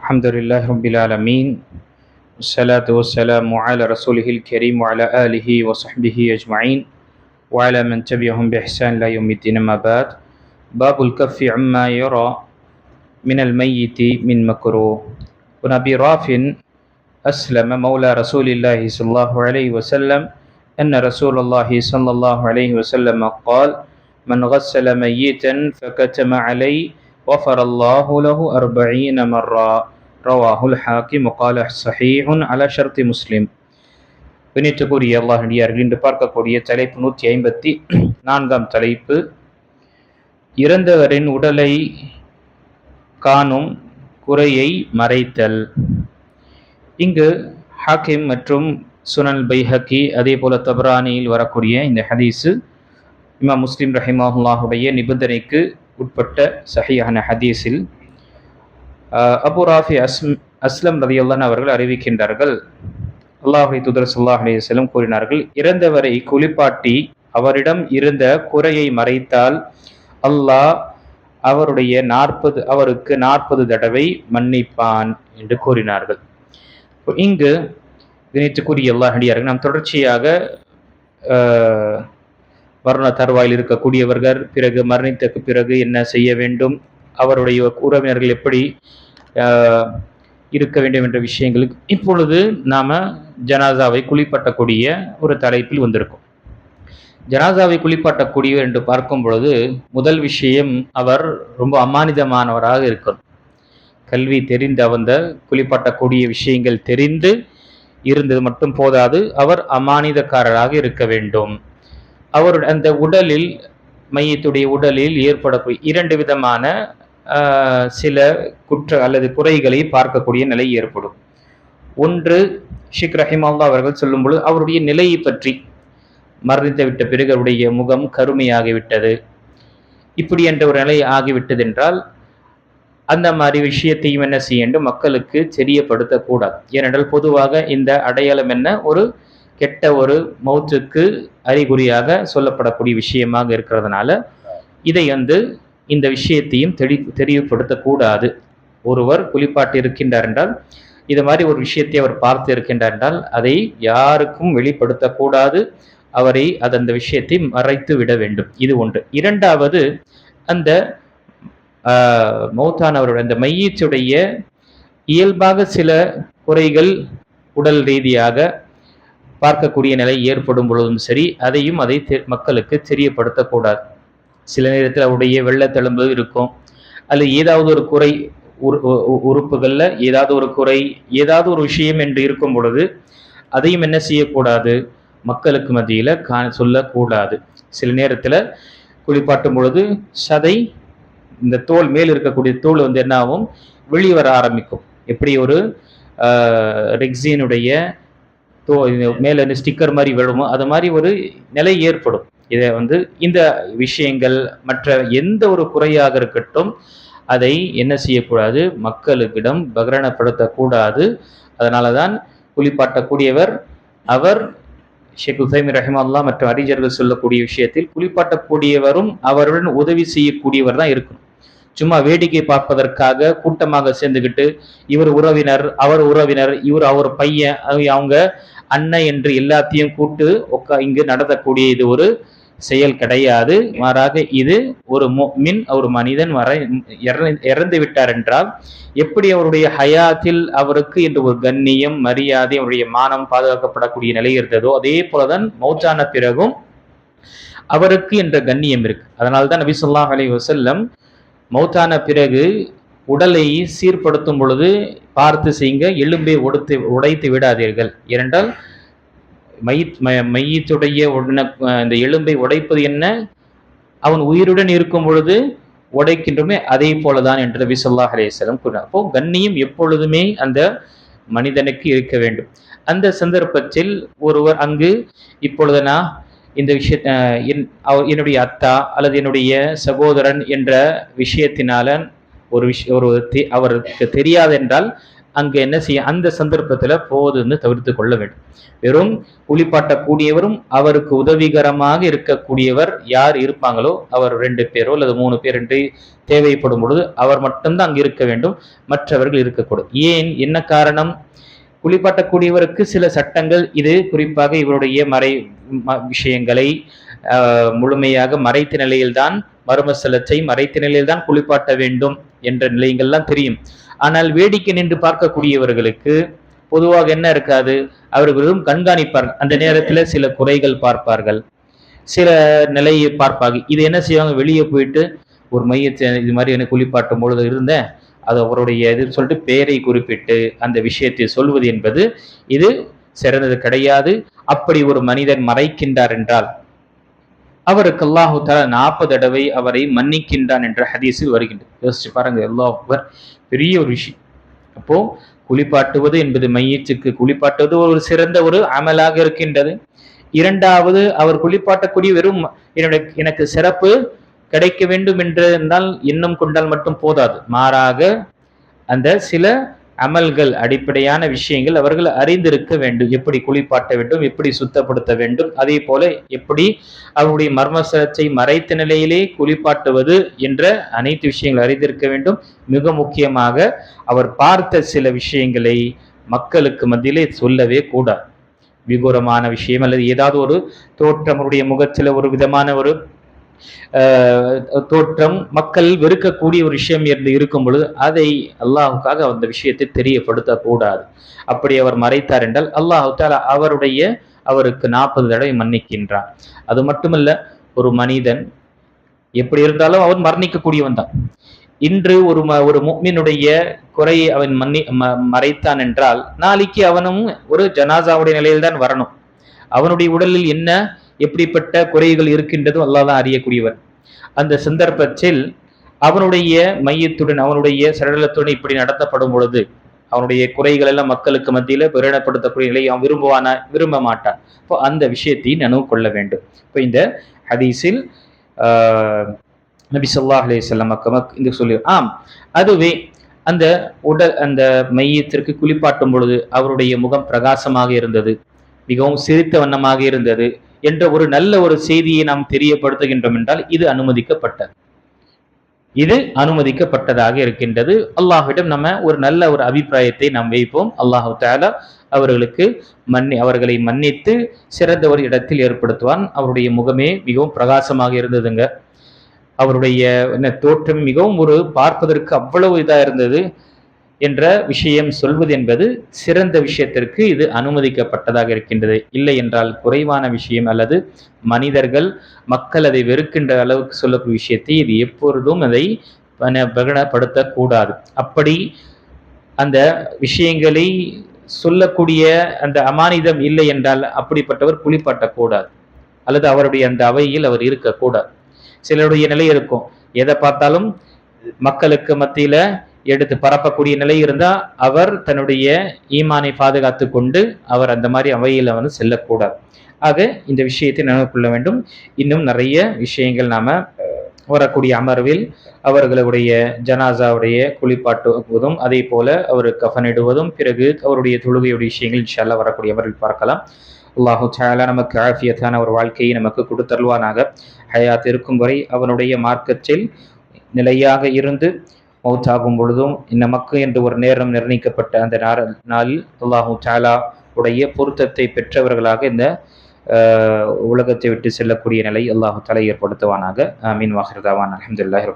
الحمد لله رب العالمين والصلاة والسلام على رسوله الكريم وعلى آله وصحبه أجمعين وعلى من تبعهم بإحسان لا يوم الدين ما بعد. باب الكف عما يرى من الميت من مكروه. ونبي رافع أسلم مولى رسول الله صلى الله عليه وسلم أن رسول الله صلى الله عليه وسلم قال من غسل ميتا فكتم عليه غفر الله له أربعين مرة رواه الحاكم وقال صحيح على شرط مسلم பின்னிட்டுக்குரிய அல்லாஹ் அடியார்கள் இன்று பார்க்கக்கூடிய தலைப்பு நூற்றி ஐம்பத்தி நான்காம் தலைப்பு இறந்தவரின் உடலை காணும் குறையை மறைத்தல் இங்கு ஹாக்கிம் மற்றும் சுனல் பைஹக்கி அதே போல தபரானியில் வரக்கூடிய இந்த ஹதீஸு இமாம் முஸ்லிம் ரஹிமாஹுல்லாஹுடைய நிபந்தனைக்கு உட்பட்ட சஹியான ஹதீஸில் அபு ராஃபி அஸ்ம் அஸ்லம் ரதியுல்லான் அவர்கள் அறிவிக்கின்றார்கள். அல்லாஹி துதர் சல்லாஹ் அலையம் கூறினார்கள் இறந்தவரை குளிப்பாட்டி அவரிடம் இருந்த குறையை மறைத்தால் அல்லாஹ் அவருடைய நாற்பது அவருக்கு நாற்பது தடவை மன்னிப்பான் என்று கூறினார்கள். இங்கு தினைத்துக்குரிய அல்லாஹ் அடியார்கள் நாம் தொடர்ச்சியாக மரண தருவாயில் இருக்கக்கூடியவர்கள் பிறகு மரணித்தக்கு பிறகு என்ன செய்ய வேண்டும்? அவருடைய உறவினர்கள் எப்படி இருக்க வேண்டும் என்ற விஷயங்களுக்கு இப்பொழுது நாம் ஜனாசாவை குளிப்பாட்டக்கூடிய ஒரு தலைப்பில் வந்திருக்கும். ஜனாசாவை குளிப்பாட்டக்கூடியவர் என்று பார்க்கும் பொழுது முதல் விஷயம் அவர் ரொம்ப அமானிதமானவராக இருக்கணும். கல்வி தெரிந்து அந்த குளிப்பாட்டக்கூடிய விஷயங்கள் தெரிந்து இருந்தது மட்டும் போதாது அவர் அமானிதக்காரராக இருக்க வேண்டும். அவருடைய அந்த உடலில் மையத்துடைய உடலில் ஏற்படக்கூடிய இரண்டு விதமான சில குற்ற அல்லது குறைகளை பார்க்கக்கூடிய நிலை ஏற்படும். ஒன்று ஷிக் ரஹிமால்லா அவர்கள் சொல்லும் பொழுது அவருடைய நிலையை பற்றி மரணித்து விட்ட பிறகு அவருடைய முகம் கருமையாகிவிட்டது. இப்படி என்ற ஒரு நிலை ஆகிவிட்டது என்றால் அந்த மாதிரி விஷயத்தையும் என்ன செய்ய வேண்டும்? மக்களுக்கு தெரியப்படுத்தக்கூடாது. ஏனென்றால் பொதுவாக இந்த அடையாளம் என்ன? ஒரு கெட்ட ஒரு மௌத்துக்கு அறிகுறியாக சொல்லப்படக்கூடிய விஷயமாக இருக்கிறதுனால இதை வந்து இந்த விஷயத்தையும் தெளி தெளிவுபடுத்தக்கூடாது ஒருவர் குளிப்பாட்டு இருக்கின்றார் என்றால் இது மாதிரி ஒரு விஷயத்தை அவர் பார்த்து இருக்கின்றார் என்றால் அதை யாருக்கும் வெளிப்படுத்தக்கூடாது. அவரை அது அந்த விஷயத்தை மறைத்து விட வேண்டும். இது ஒன்று. இரண்டாவது அந்த மௌத்தானவருடைய அந்த மையத்துடைய இயல்பாக சில குறைகள் உடல் ரீதியாக பார்க்கக்கூடிய நிலை ஏற்படும் பொழுதும் சரி அதையும் அதை மக்களுக்கு தெரியப்படுத்தக்கூடாது. சில நேரத்தில் அவருடைய வெள்ளத்தெலும்பு இருக்கும். அல்லது ஏதாவது ஒரு குறை உறுப்புகளில் ஏதாவது ஒரு குறை ஏதாவது ஒரு விஷயம் என்று இருக்கும் பொழுது அதையும் என்ன செய்யக்கூடாது? மக்களுக்கு மத்தியில் கா சொல்லக்கூடாது. சில நேரத்தில் குளிப்பாட்டும் பொழுது சதை இந்த தோல் மேல் இருக்கக்கூடிய தோல் வந்து என்ன ஆகும்? வெளிவர ஆரம்பிக்கும். எப்படி ஒரு ரெக்ஸினுடைய தோ மேலே ஸ்டிக்கர் மாதிரி விழுமோ அது மாதிரி ஒரு நிலை ஏற்படும். இதை வந்து இந்த விஷயங்கள் மற்ற எந்த ஒரு குறையாக இருக்கட்டும் அதை என்ன செய்யக்கூடாது? மக்களுக்கிடம் பகிரணப்படுத்தக்கூடாது. அதனால தான் குளிப்பாட்டக்கூடியவர் அவர் ஷேக் உசைமி ரஹிமல்லா மற்றும் அறிஞர்கள் சொல்லக்கூடிய விஷயத்தில் குளிப்பாட்டக்கூடியவரும் அவருடன் உதவி செய்யக்கூடியவர் தான் இருக்கணும். சும்மா வேடிக்கை பார்ப்பதற்காக கூட்டமாக சேர்ந்துக்கிட்டு இவர் உறவினர் அவர் உறவினர் இவர் அவர் பையன் அவங்க அண்ணன் என்று எல்லாத்தையும் கூட்டு உக்கா இங்கு நடத்தக்கூடிய இது ஒரு செயல் கிடையாது. மாறாக இது ஒரு மின் ஒரு மனிதன் வர இறந்து விட்டார் என்றால் எப்படி அவருடைய ஹயாத்தில் அவருக்கு என்று ஒரு கண்ணியம் மரியாதை அவருடைய மானம் பாதுகாக்கப்படக்கூடிய நிலை இருந்ததோ அதே போலதான் மௌச்சான பிறகும் அவருக்கு என்ற கண்ணியம் இருக்கு. அதனால்தான் நபி சொல்லாஹ் அலி வசல்லம் மௌத்தான பிறகு உடலை சீர்படுத்தும் பொழுது பார்த்து செய்யுங்க எலும்பை உடைத்து உடைத்து விடாதீர்கள். ஏனென்றால் மைத் மையத்துடைய இந்த எலும்பை உடைப்பது என்ன? அவன் உயிருடன் இருக்கும் பொழுது உடைக்கின்றோமே அதே போலதான் என்று நபி சொல்லா அலேஸ்லம் கூறினார். அப்போ கண்ணியம் எப்பொழுதுமே அந்த மனிதனுக்கு இருக்க வேண்டும். அந்த சந்தர்ப்பத்தில் ஒருவர் அங்கு இப்பொழுது நான் இந்த விஷய என்னுடைய அத்தா அல்லது என்னுடைய சகோதரன் என்ற விஷயத்தினால ஒரு விஷயம் ஒரு அவருக்கு தெரியாது என்றால் அங்கு என்ன செய்ய அந்த சந்தர்ப்பத்தில் போதுன்னு தவிர்த்து கொள்ள வேண்டும். வெறும் குளிப்பாட்டக்கூடியவரும் அவருக்கு உதவிகரமாக இருக்கக்கூடியவர் யார் இருப்பாங்களோ அவர் ரெண்டு பேரோ அல்லது மூணு பேர் என்று தேவைப்படும் பொழுது அவர் மட்டும்தான் அங்கு இருக்க வேண்டும். மற்றவர்கள் இருக்கக்கூடும். ஏன்? என்ன காரணம்? குளிப்பாட்டக்கூடியவருக்கு சில சட்டங்கள் இது குறிப்பாக இவருடைய மறை ம- விஷயங்களை முழுமையாக மறைத்த நிலையில்தான் மர்மசலத்தை மறைத்த நிலையில்தான் குளிப்பாட்ட வேண்டும் என்ற நிலையங்கள்லாம் தெரியும். ஆனால் வேடிக்கை நின்று பார்க்கக்கூடியவர்களுக்கு பொதுவாக என்ன இருக்காது? அவர்களும் கண்காணிப்பார்கள் அந்த நேரத்தில் சில குறைகள் பார்ப்பார்கள். சில நிலையை பார்ப்பாங்க இது என்ன செய்வாங்க? வெளியே போயிட்டு ஒரு மையத்தை இது மாதிரி எனக்கு குளிப்பாட்டும் பொழுது இருந்தேன். அது அவருடைய இதுன்னு சொல்லிட்டு பெயரை குறிப்பிட்டு அந்த விஷயத்தை சொல்வது என்பது இது சிறந்தது கிடையாது. அப்படி ஒரு மனிதன் மறைக்கின்றார் என்றால் அவருக்கு அல்லாஹு தஆலா நாற்பது தடவை அவரை மன்னிக்கின்றான் என்ற ஹதீஸில் வருகின்றது. யோசிச்சு பாருங்க அல்லாஹ் அக்பர். பெரிய ஒரு விஷயம். அப்போ குளிப்பாட்டுவது என்பது மையத்துக்கு குளிப்பாட்டுவது ஒரு சிறந்த ஒரு அமலாக இருக்கின்றது. இரண்டாவது அவர் குளிப்பாட்டக்கூடிய வெறும் என்னுடைய எனக்கு சிறப்பு கிடைக்க வேண்டும் என்று எண்ணம் கொண்டால் மட்டும் போதாது. மாறாக அந்த சில அமல்கள் அடிப்படையான விஷயங்கள் அவர்கள் அறிந்திருக்க வேண்டும். எப்படி குளிப்பாட்ட வேண்டும் எப்படி சுத்தப்படுத்த வேண்டும். அதே போல எப்படி அவருடைய மர்மசலத்தை மறைத்த நிலையிலே குளிப்பாட்டுவது என்ற அனைத்து விஷயங்கள் அறிந்திருக்க வேண்டும். மிக முக்கியமாக அவர் பார்த்த சில விஷயங்களை மக்களுக்கு மத்தியிலே சொல்லவே கூடாது. விகூரமான விஷயம் அல்லது ஏதாவது ஒரு தோற்றம் அவருடைய முகத்தில் ஒரு விதமான ஒரு தோற்றம் மக்கள் வெறுக்கக்கூடிய ஒரு விஷயம் என்று இருக்கும் பொழுது அதை அல்லாஹுக்காக அந்த விஷயத்தை தெரியப்படுத்த கூடாது. அப்படி அவர் மறைத்தார் என்றால் அல்லாஹு தாலா அவருடைய அவருக்கு நாற்பது தடவை மன்னிக்கின்றார் அது மட்டுமல்ல ஒரு மனிதன் எப்படி இருந்தாலும் அவன் மரணிக்கக்கூடியவன் தான். இன்று ஒரு ம- ஒரு முக்மினுடைய குறையை அவன் மன்னி மறைத்தான் என்றால் நாளைக்கு அவனும் ஒரு ஜனாசாவுடைய நிலையில் தான் வரணும். அவனுடைய உடலில் என்ன எப்படிப்பட்ட குறைகள் இருக்கின்றதோ அல்லாஹ் தான் அந்த சந்தர்ப்பத்தில் அவனுடைய மையத்துடன் அவனுடைய சடலத்துடன் இப்படி நடத்தப்படும் பொழுது அவனுடைய குறைகள் எல்லாம் மக்களுக்கு மத்தியில் பிரகடனப்படுத்தக்கூடிய நிலையை அவன் விரும்புவானா? விரும்ப மாட்டான். இப்போ அந்த விஷயத்தை நினைவு கொள்ள வேண்டும். இப்போ இந்த ஹதீஸில் ஆஹ், நபி ஸல்லல்லாஹு அலைஹி வஸல்லம் மக்கமக் இந்த சொல்லி ஆம். அதுவே அந்த உடல் அந்த மையத்திற்கு குளிப்பாட்டும் பொழுது அவருடைய முகம் பிரகாசமாக இருந்தது மிகவும் சிரித்த வண்ணமாக இருந்தது என்ற ஒரு நல்ல ஒரு செய்தியை நாம் தெரியப்படுத்துகின்றோம் என்றால் இது அனுமதிக்கப்பட்டது. இது அனுமதிக்கப்பட்டதாக இருக்கின்றது. அல்லாஹ்விடம் நம்ம ஒரு நல்ல ஒரு அபிப்பிராயத்தை நாம் வைப்போம். அல்லாஹு தாலா அவர்களுக்கு மன்னி அவர்களை மன்னித்து சிறந்த ஒரு இடத்தில் ஏற்படுத்துவான். அவருடைய முகமே மிகவும் பிரகாசமாக இருந்ததுங்க. அவருடைய என்ன தோற்றம் மிகவும் ஒரு பார்ப்பதற்கு அவ்வளவு இதாக இருந்தது. என்ற விஷயம் சொல்வது என்பது சிறந்த விஷயத்திற்கு இது அனுமதிக்கப்பட்டதாக இருக்கின்றது. இல்லை என்றால் குறைவான விஷயம் அல்லது மனிதர்கள் மக்கள் அதை வெறுக்கின்ற அளவுக்கு சொல்லக்கூடிய விஷயத்தை இது எப்பொழுதும் அதை பிரகடப்படுத்தக்கூடாது அப்படி அந்த விஷயங்களை சொல்லக்கூடிய அந்த அமானிதம் இல்லை என்றால் அப்படிப்பட்டவர் குளிப்பாட்டக்கூடாது. அல்லது அவருடைய அந்த அவையில் அவர் இருக்கக்கூடாது. சிலருடைய நிலை இருக்கும். எதை பார்த்தாலும் மக்களுக்கு மத்தியில எடுத்து பரப்பக்கூடிய நிலை இருந்தால் அவர் தன்னுடைய ஈமானை பாதுகாத்து கொண்டு அவர் அந்த மாதிரி அவையில் வந்து செல்லக்கூடாது. ஆக இந்த விஷயத்தை நினைவு கொள்ள வேண்டும். இன்னும் நிறைய விஷயங்கள் நாம் வரக்கூடிய அமர்வில் அவர்களுடைய ஜனாசாவுடைய குளிப்பாட்டுவதும் அதே போல அவர் கஃனிடுவதும் பிறகு அவருடைய தொழுகையுடைய விஷயங்கள் இன்ஷால்லா வரக்கூடிய அமர்வில் பார்க்கலாம். அல்லாஹு சாலா நமக்கு ஆஃபியத்தான ஒரு வாழ்க்கையை நமக்கு கொடுத்தருள்வானாக. ஹயாத் இருக்கும் வரை அவனுடைய மார்க்கத்தில் நிலையாக இருந்து மௌத்தாகும் பொழுதும் நமக்கு என்று ஒரு நேரம் நிர்ணயிக்கப்பட்ட அந்த நார- நாளில் அல்லாஹூ சாலா உடைய பொருத்தத்தை பெற்றவர்களாக இந்த உலகத்தை விட்டு செல்லக்கூடிய நிலை அல்லாஹு தலை ஏற்படுத்துவானாக. மீன் வாகிருதாவான் அலமதுல்லாஹ்